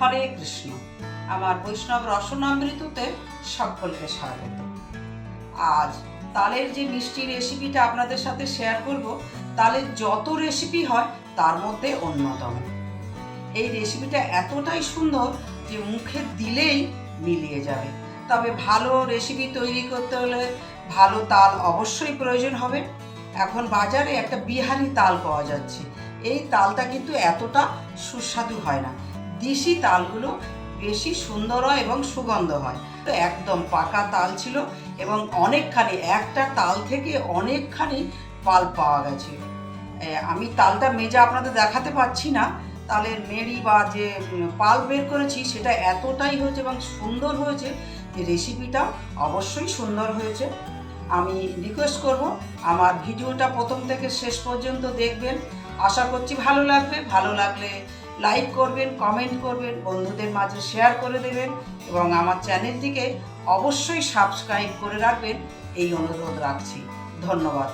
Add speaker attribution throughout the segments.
Speaker 1: হরে কৃষ্ণ। আমার বৈষ্ণব রসনামৃততে সকলকে স্বাগত। আজ তালের যে মিষ্টি রেসিপিটা আপনাদের সাথে শেয়ার করব, তালের যত রেসিপি হয়, তার মধ্যে অন্যতম। এই রেসিপিটা এতটাই সুন্দর যে মুখে দিলেই মিলিয়ে যাবে। তবে ভালো রেসিপি তৈরি করতে হলে ভালো তাল অবশ্যই প্রয়োজন হবে। এখন বাজারে একটা বিহারি তাল পাওয়া যাচ্ছে। এই তালটা কিন্তু এতটা সুস্বাদু হয় না। দেশি তালগুলো বেশি সুন্দর হয় এবং সুগন্ধ হয়। তো একদম পাকা তাল ছিল এবং অনেকখানি, একটা তাল থেকে অনেকখানি পাল পাওয়া গেছে। আমি তালটা মেজা আপনাদের দেখাতে পাচ্ছি না। তালের মেরি বা যে পাল বের করেছি সেটা এতটাই হয়েছে এবং সুন্দর হয়েছে যে রেসিপিটা অবশ্যই সুন্দর হয়েছে। আমি রিকোয়েস্ট করব, আমার ভিডিওটা প্রথম থেকে শেষ পর্যন্ত দেখবেন। আশা করছি ভালো লাগবে। ভালো লাগলে লাইক করবেন কমেন্ট করবেন, বন্ধুদের মাঝে শেয়ার করে দেবেন এবং আমার চ্যানেলটিকে অবশ্যই সাবস্ক্রাইব করে রাখবেন। এই অনুরোধ রাখছি। ধন্যবাদ।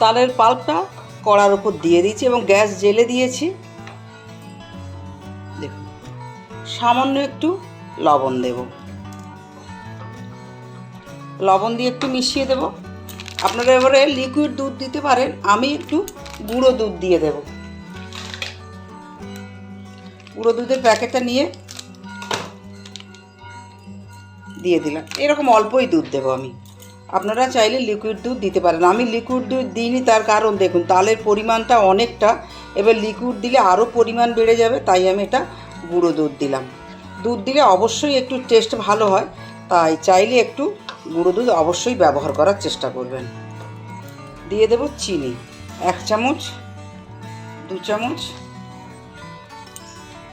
Speaker 1: তালের পাল্পটা কড়ার উপর দিয়ে দিয়েছি এবং গ্যাস জেলে দিয়েছি। দেখুন, সামান্য একটু লবণ দেব। লবণ দিয়ে একটু মিশিয়ে দেব। আপনারা এবারে লিকুইড দুধ দিতে পারেন, আমি একটু গুঁড়ো দুধ দিয়ে দেব। গুঁড়ো দুধের প্যাকেটটা নিয়ে দিয়ে দিলাম। এরকম অল্পই দুধ দেবো আমি। আপনারা চাইলে লিকুইড দুধ দিতে পারেন। আমি লিকুইড দুধ দিইনি, তার কারণ দেখুন, তালের পরিমাণটা অনেকটা। এবার লিকুইড দিলে আরও পরিমাণ বেড়ে যাবে, তাই আমি এটা গুঁড়ো দুধ দিলাম। দুধ দিলে অবশ্যই একটু টেস্ট ভালো হয়, তাই চাইলে একটু গুঁড়ো দুধ অবশ্যই ব্যবহার করার চেষ্টা করবেন। দিয়ে দেব চিনি, এক চামচ, দু চামচ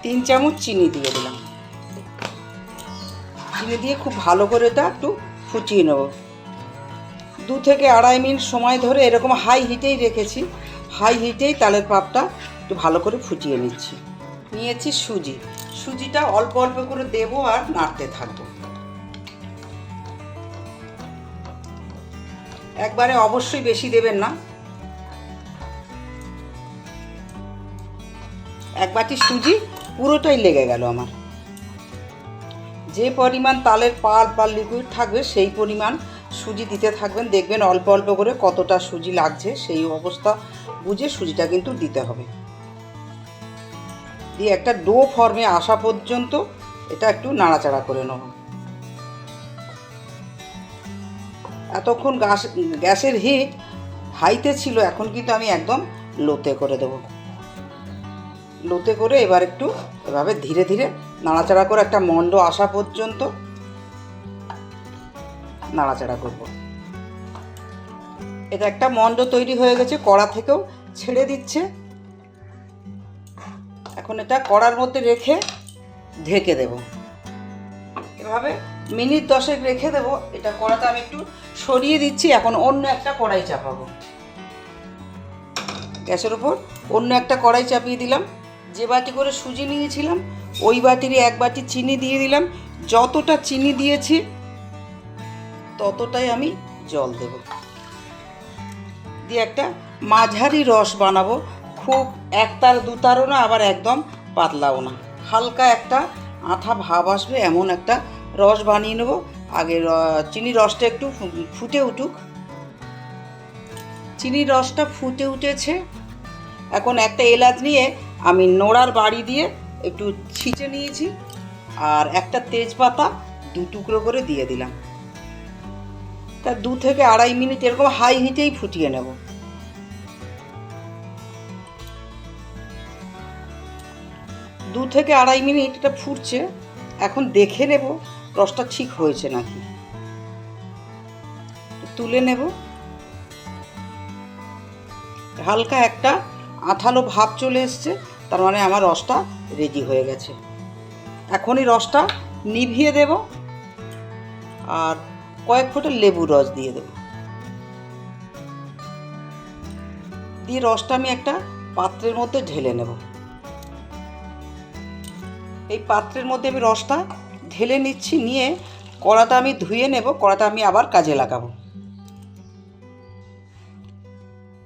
Speaker 1: তিন চামচ চিনি দিয়ে দিলাম। চিনি দিয়ে খুব ভালো করে এটা একটু ফুটিয়ে নেব। দু থেকে আড়াই মিনিট সময় ধরে এরকম হাই হিটেই রেখেছি। হাই হিটেই তালের পাপটা একটু ভালো করে ফুটিয়ে নিচ্ছি। নিয়েছি সুজি। সুজিটা অল্প অল্প করে দেবো আর নাড়তে থাকব। একবারে অবশ্যই বেশি দেবেন না। এক বাটি সুজি পুরোটাই লেগে গেল আমার। যে পরিমাণ তালের পাল বা লিকুইড থাকবে, সেই পরিমাণ সুজি দিতে থাকবেন। দেখবেন অল্প অল্প করে কতটা সুজি লাগছে, সেই অবস্থা বুঝে সুজিটা কিন্তু দিতে হবে। দিয়ে একটা ডো ফর্মে আসা পর্যন্ত এটা একটু নাড়াচাড়া করে নেব। এতক্ষণ গ্যাস, গ্যাসের হিট হাইতে ছিল, এখন কিন্তু আমি একদম লোতে করে দেব। লোতে করে এবার একটু এভাবে ধীরে ধীরে নাড়াচাড়া করে একটা মণ্ড আসা পর্যন্ত নাড়াচাড়া করব। এটা একটা মণ্ড তৈরি হয়ে গেছে, কড়া থেকেও ছেড়ে দিচ্ছে। এখন এটা কড়ার মধ্যে রেখে ঢেকে দেব। এভাবে মিনিট দশেক রেখে দেবো। এটা কড়াতে আমি একটু সরিয়ে দিচ্ছি, এখন অন্য একটা কড়াই চাপাবো। গ্যাসের উপর অন্য একটা কড়াই চাপিয়ে দিলাম। যে বাটি করে সুজি নিয়েছিলাম, ওই বাটিরই এক বাটি চিনি দিয়ে দিলাম। যতটা চিনি দিয়েছি, ততটাই আমি জল দেব। দিয়ে একটা মাঝারি রস বানাবো। খুব একতার দুতারও না, আবার একদম পাতলাও না। হালকা একটা আঠা ভাব আসবে, এমন একটা রস বানিয়ে নেব। আগে চিনির রসটা একটু ফুটে উঠুক। চিনির রসটা ফুটে উঠেছে। এখন একটা এলাচ নিয়ে আমি নোড়ার বাড়ি দিয়ে একটু ছিঁচে নিয়েছি আর একটা তেজপাতা দু টুকরো করে দিয়ে দিলাম। তা দু থেকে আড়াই মিনিট এরকম হাই হিটেই ফুটিয়ে নেব। দু থেকে আড়াই মিনিট এটা ফুটছে, এখন দেখে নেব রসটা ঠিক হয়েছে নাকি। তুলে নেব। হালকা একটা আঠালো ভাব চলে এসছে, তার মানে আমার রসটা রেডি হয়ে গেছে। এখনই রসটা নিভিয়ে দেব আর কয়েক ফোঁটা লেবুর রস দিয়ে দেব। দিয়ে রসটা আমি একটা পাত্রের মধ্যে ঢেলে নেব। এই পাত্রের মধ্যে আমি রসটা ঢেলে নিচ্ছি, নিয়ে কড়াটা আমি ধুয়ে নেব, কড়াটা আমি আবার কাজে লাগাবো।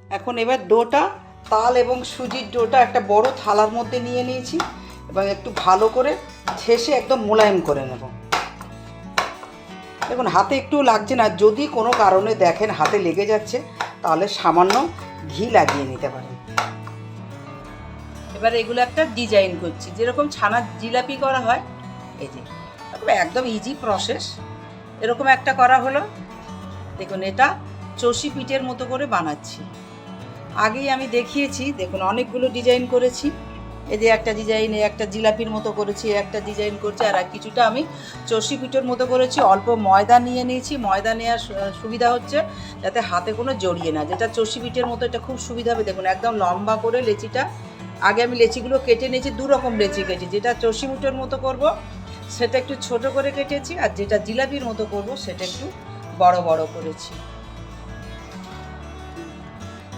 Speaker 1: এখন এবার ডোটা তাল এবং সুজির ডোটা একটা বড় থালার মধ্যে নিয়ে নিয়েছি। এবং একটু ভালো করে ঠেসে একদম মোলায়েম করে নেব। দেখুন, হাতে একটু লাগছে না, যদি কোনো কারণে দেখেন হাতে লেগে যাচ্ছে, তাহলে সামান্য ঘি লাগিয়ে নিতে পারেন। এবার এগুলো একটা ডিজাইন করছি। যেরকম ছানার জিলাপি করা হয়, এই যে, একদম ইজি প্রসেস এরকম একটা করা হলো। দেখুন, এটা চষি পিঠের মতো করে বানাচ্ছি। আগেই আমি দেখিয়েছি, দেখুন অনেকগুলো ডিজাইন করেছি। এই যে একটা ডিজাইন একটা জিলাপির মতো করেছি একটা ডিজাইন করছি, আর কিছুটা আমি চষি পিঠের মতো করেছি। অল্প ময়দা নিয়ে নিয়েছি, ময়দা নেওয়ার সুবিধা হচ্ছে যাতে হাতে কোনো জড়িয়ে না যেটা চষি পিঠের মতো, এটা খুব সুবিধা হবে। দেখুন একদম লম্বা করে লেচিটা, আগে আমি লেচিগুলো কেটে নিয়েছি দু রকম লেচি কেটেছি। যেটা চষি পিঠের মতো করব, সেটা একটু ছোট করে কেটেছি, আর যেটা জিলাপির মতো করব, সেটা একটু বড় বড় করেছি।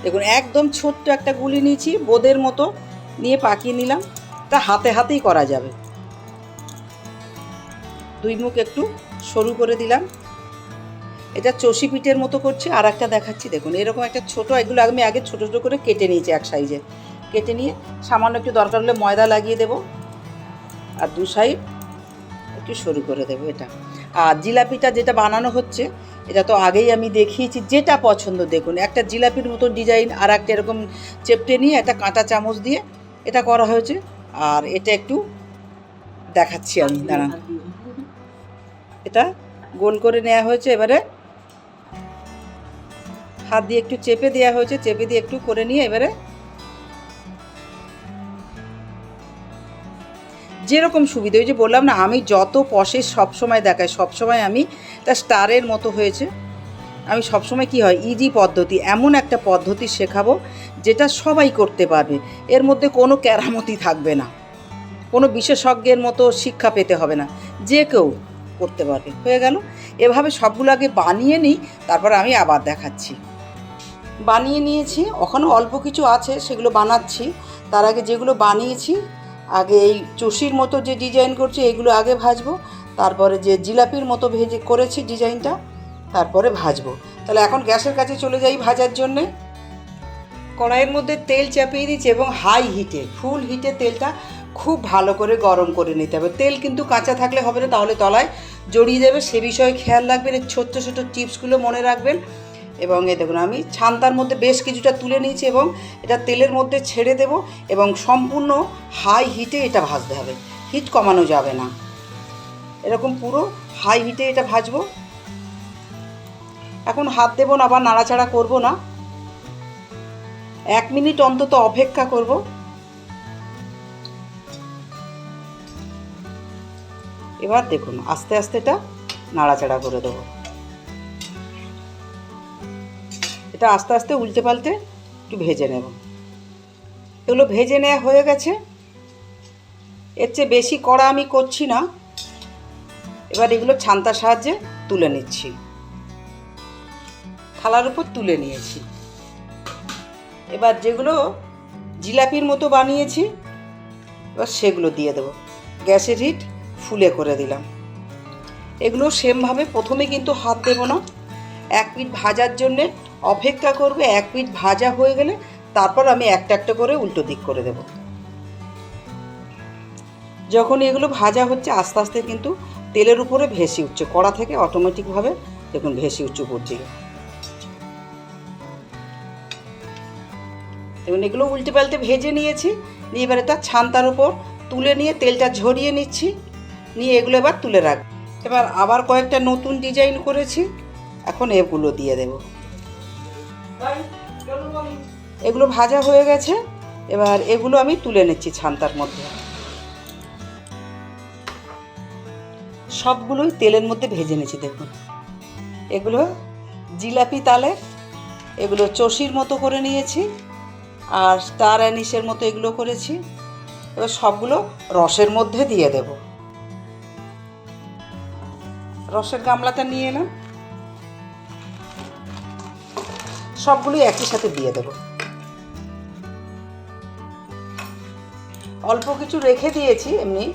Speaker 1: দেখুন, একদম ছোট্ট একটা গুলি নিয়েছি, বোদের মতো নিয়ে পাকিয়ে নিলাম। তা হাতে হাতেই করা যাবে। দুই মুখ একটু সরু করে দিলাম। এটা চষি পিঠের মতো করছি আর একটা দেখাচ্ছি। দেখুন, এরকম একটা ছোট, এগুলো আমি আগে ছোটো ছোটো করে কেটে নিয়েছি এক সাইজে। কেটে নিয়ে সামান্য একটু দরকার হলে ময়দা লাগিয়ে দেব। আর দু সাইড একটু সরু করে দেবো এটা। আর জিলাপিটা যেটা বানানো হচ্ছে, এটা তো আগেই আমি দেখিয়েছি, যেটা পছন্দ দেখুন। একটা জিলাপির মতো ডিজাইন, আর একটা এরকম চেপটে নিয়ে একটা কাঁটা চামচ দিয়ে এটা করা হয়েছে। আর এটা একটু দেখাচ্ছি আমি, দাঁড়ান। এটা গোল করে নেওয়া হয়েছে, এবারে হাত দিয়ে একটু চেপে দেওয়া হয়েছে, চেপে দিয়ে একটু করে নিয়ে এবারে যেরকম সুবিধা, ওই যে বললাম না, আমি যত প্রসেস সবসময় দেখাই সবসময় আমি তা স্টারের মতো হয়েছে। আমি সবসময় কি হয় ইজি পদ্ধতি, এমন একটা পদ্ধতি শেখাবো যেটা সবাই করতে পারবে। এর মধ্যে কোনো কেরামতি থাকবে না। কোনো বিশেষজ্ঞের মতো শিক্ষা পেতে হবে না। যে কেউ করতে পারবে। হয়ে গেল। এভাবে সবগুলো আগে বানিয়ে নিই, তারপর আমি আবার দেখাচ্ছি। বানিয়ে নিয়েছি, ওখানে অল্প কিছু আছে, সেগুলো বানাচ্ছি। তার আগে যেগুলো বানিয়েছি আগে এই চষির মতো যে ডিজাইন করছি, এগুলো আগে ভাজবো, তারপরে যে জিলাপির মতো ভেজে করেছি ডিজাইনটা তারপরে ভাজবো। তাহলে এখন গ্যাসের কাছে চলে যাই ভাজার জন্যে। কড়াইয়ের মধ্যে তেল চাপিয়ে দিচ্ছি এবং হাই হিটে ফুল হিটে তেলটা খুব ভালো করে গরম করে নিতে হবে। তেল কিন্তু কাঁচা থাকলে হবে না, তাহলে তলায় জড়িয়ে যাবে, সে বিষয়ে খেয়াল রাখবেন, এই ছোট্ট ছোট্ট টিপসগুলো মনে রাখবেন। এবং এই দেখুন, আমি ছান্তার মধ্যে বেশ কিছুটা তুলে নিয়েছি এবং এটা তেলের মধ্যে ছেড়ে দেব এবং সম্পূর্ণ হাই হিটে এটা ভাজতে হবে। হিট কমানো যাবে না। এরকম পুরো হাই হিটে এটা ভাজবো। এখন হাত দেবো না, আবার নাড়াচাড়া করব না। এক মিনিট অন্তত অপেক্ষা করব। এবার দেখুন, আস্তে আস্তে এটা নাড়াচাড়া করে দেবো। এটা আস্তে আস্তে উল্টে পাল্টে একটু ভেজে নেব। এগুলো ভেজে নেওয়া হয়ে গেছে। এর চেয়ে বেশি কড়া আমি করছি না। এবার এগুলো ছান্তার সাহায্যে তুলে নিচ্ছি। থালার উপর তুলে নিয়েছি। এবার যেগুলো জিলাপির মতো বানিয়েছি, এবার সেগুলো দিয়ে দেবো। গ্যাসের হিট ফুলে করে দিলাম। এগুলো সেমভাবে প্রথমে কিন্তু হাত দেবো না। এক পিঠ ভাজার জন্যে অপেক্ষা করবে, এক পিঠ ভাজা হয়ে গেলে তারপর আমি একটা একটা করে উল্টো দিক করে দেব। যখন এগুলো ভাজা হচ্ছে, আস্তে আস্তে কিন্তু তেলের উপরে ভেসে উঠছে, কড়া থেকে অটোমেটিকভাবে দেখুন ভেসে উঠছে উপর দিকে। এবং এগুলো উল্টে পাল্টে ভেজে নিয়েছি, নিয়ে এবার এটা ছান্তার উপর তুলে নিয়ে তেলটা ঝরিয়ে নিচ্ছি, নিয়ে এগুলো এবার তুলে রাখ। এবার আবার কয়েকটা নতুন ডিজাইন করেছি, এখন এগুলো দিয়ে দেব। এগুলো ভাজা হয়ে গেছে। এবার এগুলো আমি তুলে নিচ্ছি ছান্তার মধ্যে। সবগুলোই তেলের মধ্যে ভেজে নিয়েছি দেখুন। এগুলো জিলাপি তালে, এগুলো চষির মতো করে নিয়েছি, আর স্টার অ্যানিসের মতো এগুলো করেছি। এবার সবগুলো রসের মধ্যে দিয়ে দেব। রসের গামলাটা নিয়ে এলাম। সবগুলোই একই সাথে দিয়ে দেব। অল্প কিছু রেখে দিয়েছি এমনি।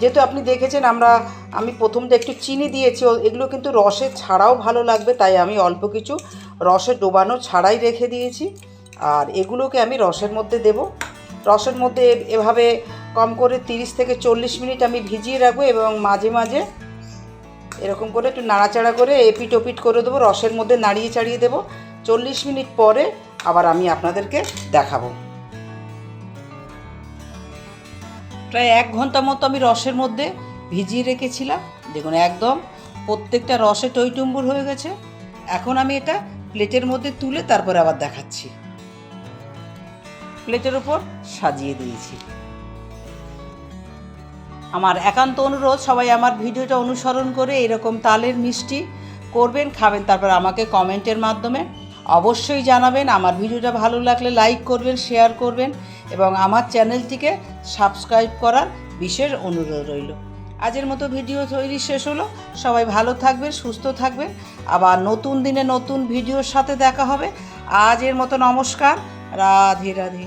Speaker 1: যেহেতু আপনি দেখেছেন আমরা, আমি প্রথমটা একটু চিনি দিয়েছি এগুলো কিন্তু রসে ছাড়াও ভালো লাগবে, তাই আমি অল্প কিছু রসে ডোবানো ছাড়াই রেখে দিয়েছি। আর এগুলোকে আমি রসের মধ্যে দেব। রসের মধ্যে এভাবে কম করে তিরিশ থেকে চল্লিশ মিনিট আমি ভিজিয়ে রাখব এবং মাঝে মাঝে এরকম করে একটু নাড়াচাড়া করে এপিট ওপিট করে দেবো, রসের মধ্যে নাড়িয়ে চাড়িয়ে দেবো। চল্লিশ মিনিট পরে আবার আমি আপনাদেরকে দেখাবো। প্রায় এক ঘণ্টা মতো আমি রসের মধ্যে ভিজিয়ে রেখেছিলাম। দেখুন, একদম প্রত্যেকটা রসে টইটুম্বুর হয়ে গেছে। এখন আমি এটা প্লেটের মধ্যে তুলে তারপরে আবার দেখাচ্ছি। প্লেটের উপর সাজিয়ে দিয়েছি। আমার একান্ত অনুরোধ, সবাই আমার ভিডিওটা অনুসরণ করে এরকম তালের মিষ্টি করবেন, খাবেন, তারপর আমাকে কমেন্টের মাধ্যমে অবশ্যই জানাবেন। আমার ভিডিওটা ভালো লাগলে লাইক করবেন, শেয়ার করবেন এবং আমার চ্যানেলটিকে সাবস্ক্রাইব করার বিশেষ অনুরোধ রইল। আজের মতো ভিডিও তৈরি শেষ হলো। সবাই ভালো থাকবেন, সুস্থ থাকবেন। আবার নতুন দিনে নতুন ভিডিওর সাথে দেখা হবে। আজের মতো নমস্কার। রাধে রাধে।